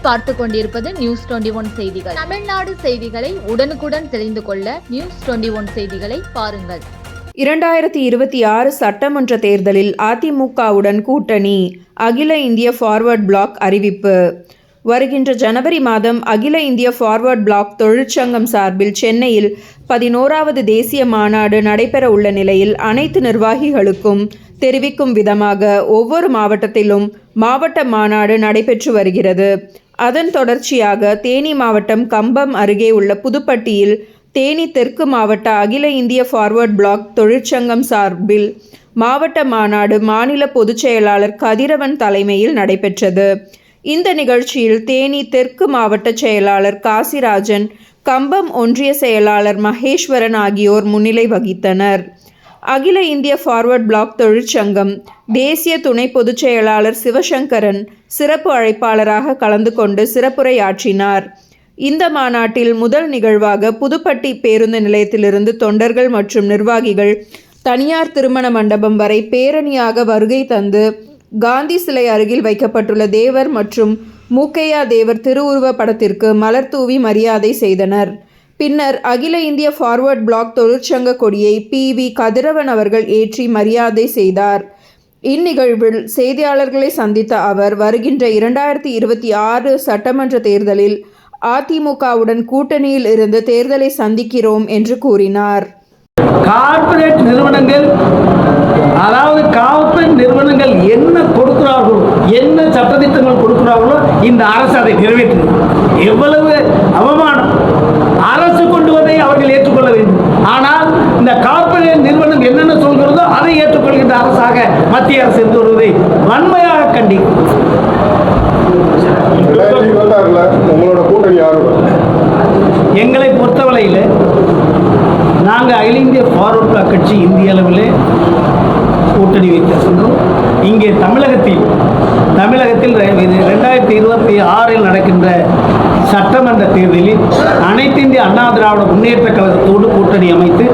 பார்த்து கொண்டிருப்பது news twenty one செய்திகள். தமிழ்நாடு செய்திகளை உடனுக்குடன் தெரிந்து கொள்ள நியூஸ் டுவெண்டி ஒன் செய்திகளை பாருங்கள். இரண்டாயிரத்தி இருபத்தி ஆறு சட்டமன்ற தேர்தலில் அதிமுகவுடன் கூட்டணி அகில இந்திய ஃபார்வர்ட் பிளாக் அறிவிப்பு. வருகின்ற ஜனவரி மாதம் அகில இந்திய ஃபார்வர்ட் பிளாக் தொழிற்சங்கம் சார்பில் சென்னையில் பதினோராவது தேசிய மாநாடு நடைபெற உள்ள நிலையில் அனைத்து நிர்வாகிகளுக்கும் தெரிவிக்கும் விதமாக ஒவ்வொரு மாவட்டத்திலும் மாவட்ட மாநாடு நடைபெற்று வருகிறது. அதன் தொடர்ச்சியாக தேனி மாவட்டம் கம்பம் அருகே உள்ள புதுப்பட்டியில் தேனி தெற்கு மாவட்ட அகில இந்திய ஃபார்வர்ட் பிளாக் தொழிற்சங்கம் சார்பில் மாவட்ட மாநாடு மாநில பொதுச் செயலாளர் கதிரவன் தலைமையில் நடைபெற்றது. இந்த நிகழ்ச்சியில் தேனி தெற்கு மாவட்ட செயலாளர் காசிராஜன் கம்பம் ஒன்றிய செயலாளர் மகேஸ்வரன் ஆகியோர் முன்னிலை வகித்தனர். அகில இந்திய ஃபார்வர்ட் பிளாக் தொழிற்சங்கம் தேசிய துணை பொதுச் செயலாளர் சிவசங்கரன் சிறப்பு அழைப்பாளராக கலந்து கொண்டு சிறப்புரையாற்றினார். இந்த மாநாட்டில் முதல் நிகழ்வாக புதுப்பட்டி பேருந்து நிலையத்திலிருந்து தொண்டர்கள் மற்றும் நிர்வாகிகள் தனியார் திருமண மண்டபம் வரை பேரணியாக வருகை தந்து காந்தி சிலை அருகில் வைக்கப்பட்டுள்ள தேவர் மற்றும் மூக்கையா தேவர் திருவுருவ படத்திற்கு மலர் தூவி மரியாதை செய்தனர். பின்னர் அகில இந்திய ஃபார்வர்ட் பிளாக் தொழிற்சங்க கொடியை பி வி கதிரவன் அவர்கள் ஏற்றி மரியாதை செய்தார். இந்நிகழ்வில் செய்தியாளர்களை சந்தித்த அவர் வருகின்ற இரண்டாயிரத்தி இருபத்தி ஆறு சட்டமன்ற தேர்தலில் அதிமுகவுடன் கூட்டணியில் இருந்து தேர்தலை சந்திக்கிறோம் என்று கூறினார். கார்பரேட் நிறுவனங்கள் அதாவது கார்பரேட் நிறுவனங்கள் என்ன கொடுக்கிறார்களோ என்ன சட்டத்திட்டங்கள் கொடுக்கிறார்களோ இந்த அரசு அதை நிறைவேற்றும் எவ்வளவு அவமானம் அரசு கொண்டு வதை அவர்கள் ஏற்றுக்கொள்ள வேண்டும் ஆனால் இந்த கார்ப்பரேட் நிறுவனம் என்னென்ன சொல்கிறதோ அதை ஏற்றுக்கொள்கின்ற அரசாக மத்திய அரசு இருந்து வருவதை வன்மையாக கண்டிக்கும் எங்களை பொறுத்தவரையில் நாங்கள் அகில இந்திய ஃபார்வர்ட் பிளாக் கட்சி இந்திய அளவில் கூட்டணி வைத்திருக்கின்றோம். இங்கே தமிழகத்தில் தமிழகத்தில் ரெண்டாயிரத்தி இருபத்தி ஆறில் நடக்கின்ற சட்டமன்ற தேர்தலில் அனைத்து இந்திய அண்ணா திராவிட முன்னேற்ற கழகத்தோடு கூட்டணி அமைத்து